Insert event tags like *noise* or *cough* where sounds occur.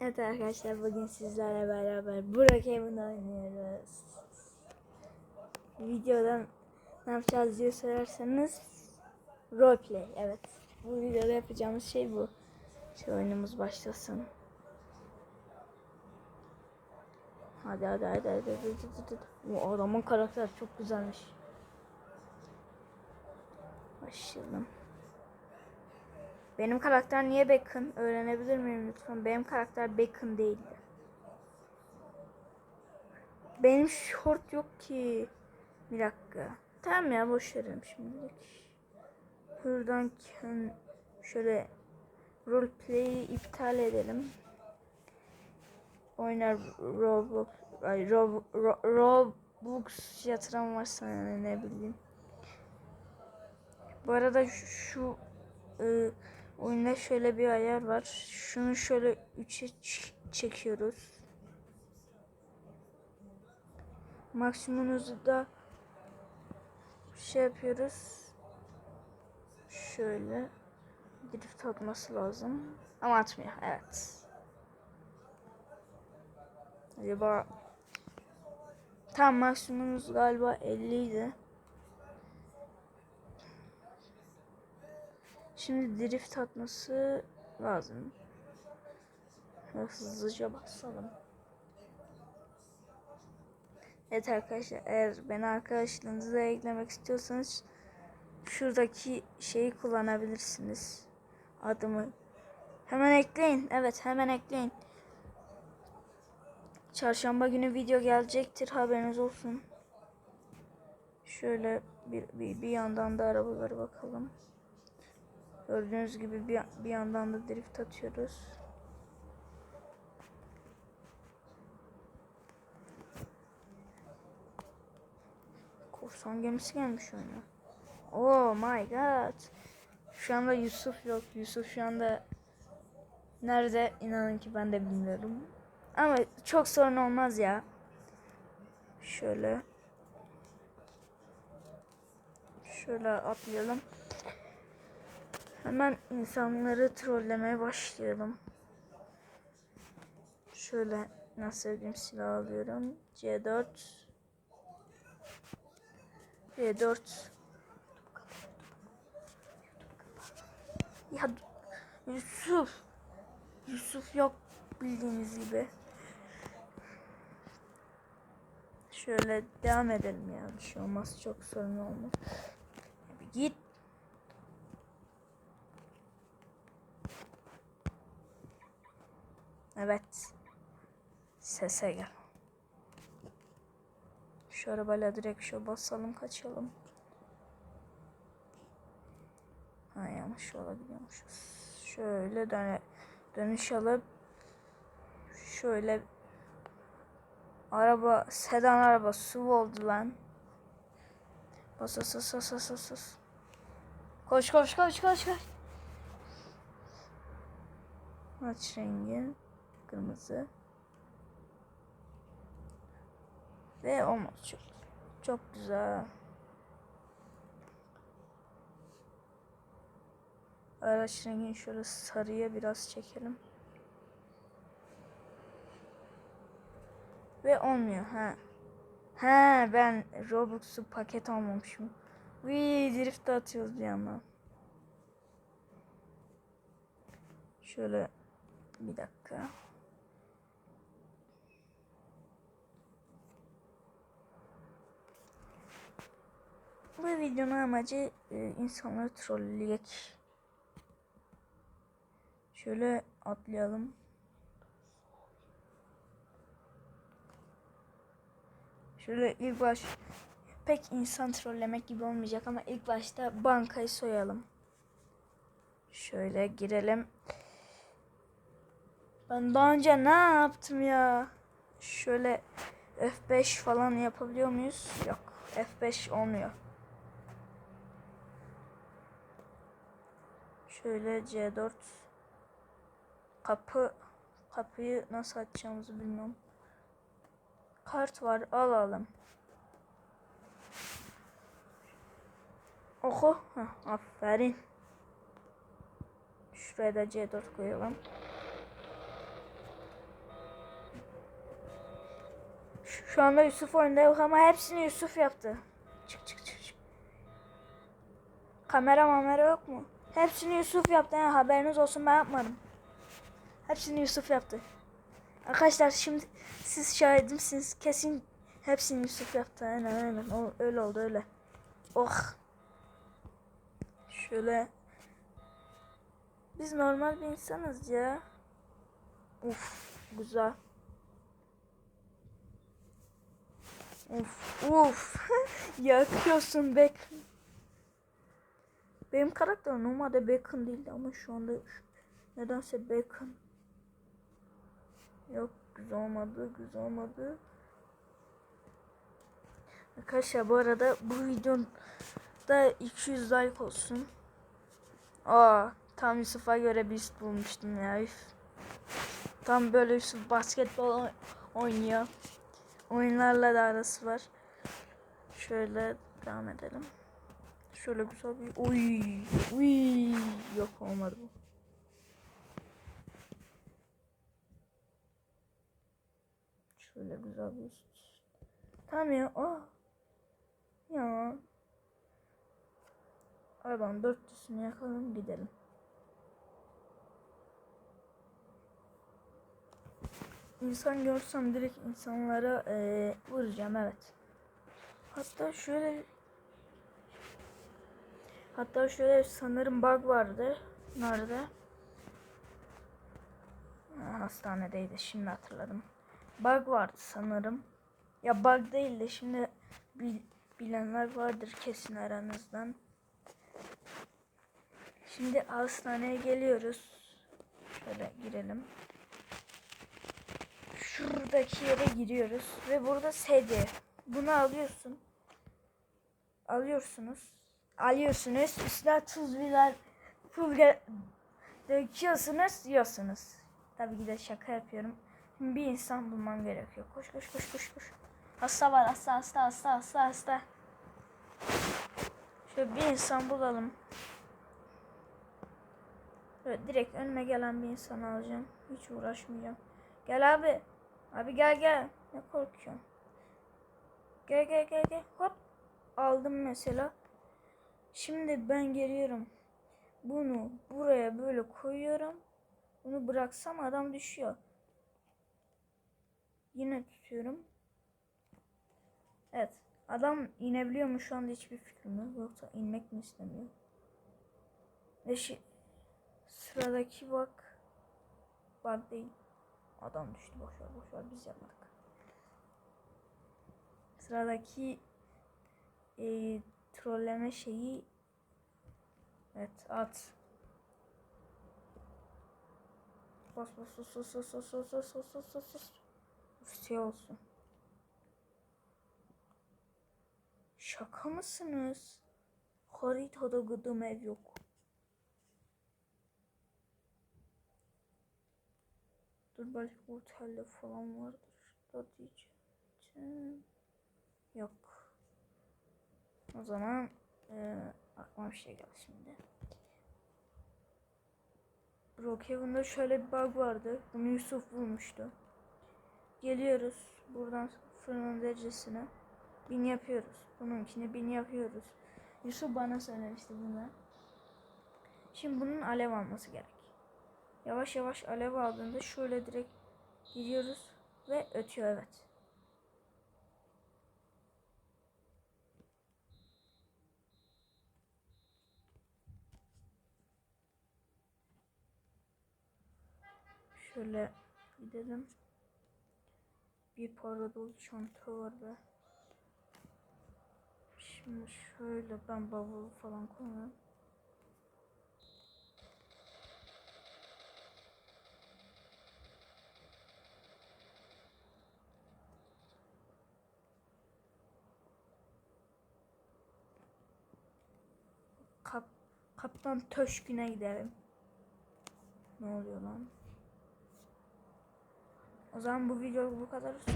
Evet arkadaşlar bugün sizlerle beraber Burak Evin oynuyoruz. Videodan ne yapacağız diye sorarsanız roleplay evet. Bu videoda yapacağımız şey bu. Şu oyunumuz başlasın. Hadi hadi hadi hadi. hadi. Bu adamın karakteri çok güzelmiş. Başlayalım. Benim karakter niye Bacon? Öğrenebilir miyim lütfen? Benim karakter Bacon değildi. Benim short yok ki. Bir dakika. Tamam ya boş verelim şimdilik. Buradan şöyle roleplay'i iptal edelim. Oynar Roblox ay Rob, Ro, Roblox yatıran varsa yani ne bileyim. Bu arada şu e, oyunda şöyle bir ayar var. Şunu şöyle 3'e çekiyoruz. Maksimumuzu da şey yapıyoruz. Şöyle drift atması lazım. Ama atmıyor. Evet. Acaba tam maksimumumuz galiba 50 idi. Şimdi drift atması lazım. Hızlıca basalım. Evet arkadaşlar eğer beni arkadaşlarınıza eklemek istiyorsanız şuradaki şeyi kullanabilirsiniz. Adımı. Hemen ekleyin. Evet hemen ekleyin. Çarşamba günü video gelecektir haberiniz olsun. Şöyle bir, bir, bir yandan da arabalara bakalım. Gördüğünüz gibi bir, bir yandan da drift atıyoruz. Korsan gemisi gelmiş oyuna. Oh my god. Şu anda Yusuf yok. Yusuf şu anda nerede inanın ki ben de bilmiyorum. Ama çok sorun olmaz ya. Şöyle. Şöyle atlayalım. Hemen insanları trollemeye başlayalım. Şöyle nasıl sevdiğim silah alıyorum. C4 C4 Ya Yusuf Yusuf yok bildiğiniz gibi. Şöyle devam edelim ya. Bir şey olmaz. Çok sorun olmaz. Git. Evet. Sese gel. Şu arabayla direkt şu basalım kaçalım. Ha yanlış olabiliyormuşuz. Şöyle döne, dönüş alıp şöyle araba sedan araba su oldu lan. Bas bas bas bas bas bas. Koş koş koş koş koş. Aç rengi kırmızı. Ve olmaz çok. Çok güzel. Araç rengini şöyle sarıya biraz çekelim. Ve olmuyor ha. He ben Robux'u paket almamışım. Vii drift atıyoruz bir yandan. Şöyle bir dakika. Bu videonun amacı e, insanları trolleyek. Şöyle atlayalım. Şöyle ilk baş pek insan trollemek gibi olmayacak ama ilk başta bankayı soyalım. Şöyle girelim. Ben daha önce ne yaptım ya? Şöyle F5 falan yapabiliyor muyuz? Yok. F5 olmuyor. Şöyle C4 kapı kapıyı nasıl açacağımızı bilmiyorum. Kart var alalım. Oku. Heh, aferin. Şuraya da C4 koyalım. Şu, şu anda Yusuf oyunda yok ama hepsini Yusuf yaptı. Çık çık çık. çık. Kamera mamera yok mu? Hepsini Yusuf yaptı. Yani haberiniz olsun ben yapmadım. Hepsini Yusuf yaptı. Arkadaşlar şimdi siz şahidimsiniz. Kesin hepsini Yusuf yaptı. Aynen aynen. O, öyle oldu öyle. Oh. Şöyle. Biz normal bir insanız ya. Uf güzel. Uf uf. *laughs* Yakıyorsun Bacon. Benim karakter normalde Bacon değildi ama şu anda nedense Bacon. Yok güzel olmadı güzel olmadı. Arkadaşlar bu arada bu videonun da 200 like olsun. Aa tam Yusuf'a göre bir bulmuştum ya. Tam böyle Yusuf basketbol oy- oynuyor. Oyunlarla da arası var. Şöyle devam edelim. Şöyle güzel bir uy uy yok olmadı bu. Şöyle güzel bir. Tamam ya. Oh. Ya. Arabanın dörtlüsünü yakalım gidelim. İnsan görsem direkt insanlara eee, vuracağım evet. Hatta şöyle Hatta şöyle sanırım bug vardı. Nerede? Ha, Hastanedeydi şimdi hatırladım. Bug vardı sanırım. Ya bug değil de şimdi bil- bilenler vardır kesin aranızdan. Şimdi hastaneye geliyoruz. Şöyle girelim. Şuradaki yere giriyoruz ve burada sedye. Bunu alıyorsun. Alıyorsunuz. Alıyorsunuz. Üstüne tuz biber pul döküyorsunuz, yiyorsunuz. Tabii ki de şaka yapıyorum. Bir insan bulmam gerekiyor. Koş koş koş koş koş. Hasta var hasta hasta hasta hasta hasta. Şöyle bir insan bulalım. Böyle direkt önüme gelen bir insan alacağım. Hiç uğraşmayacağım. Gel abi. Abi gel gel. Ne korkuyorsun? Gel gel gel gel. Hop. Aldım mesela. Şimdi ben geliyorum. Bunu buraya böyle koyuyorum. Bunu bıraksam adam düşüyor. Yine tutuyorum. Evet. Adam inebiliyor mu şu anda hiçbir fikrim yok. Yoksa inmek mi istemiyor? Ve şi- sıradaki bak. Bak değil. Adam düştü. Boşver boşver biz yapmadık. Sıradaki e, trolleme şeyi Evet at. Bas bas bas bas bas bas bas bas bas bas bas bas. Şey olsun. Şaka mısınız? Haritada gıdım ev yok. Dur belki otelde falan vardır. Da. Yok. O zaman e, aklıma bir şey geldi şimdi. Brookhaven'da şöyle bir bug vardı. Bunu Yusuf bulmuştu. Geliyoruz buradan fırının derecesine. Bin yapıyoruz. Bununkini bin yapıyoruz. Yusuf bana söylemişti bunu. Şimdi bunun alev alması gerek. Yavaş yavaş alev aldığında şöyle direkt gidiyoruz ve ötüyor evet. Şöyle gidelim. Bir para dolu çanta var be. Şimdi şöyle ben bavulu falan koyuyorum. Kap, Kaptan Töşkün'e gidelim. Ne oluyor lan? O zaman bu video bu kadar olsun.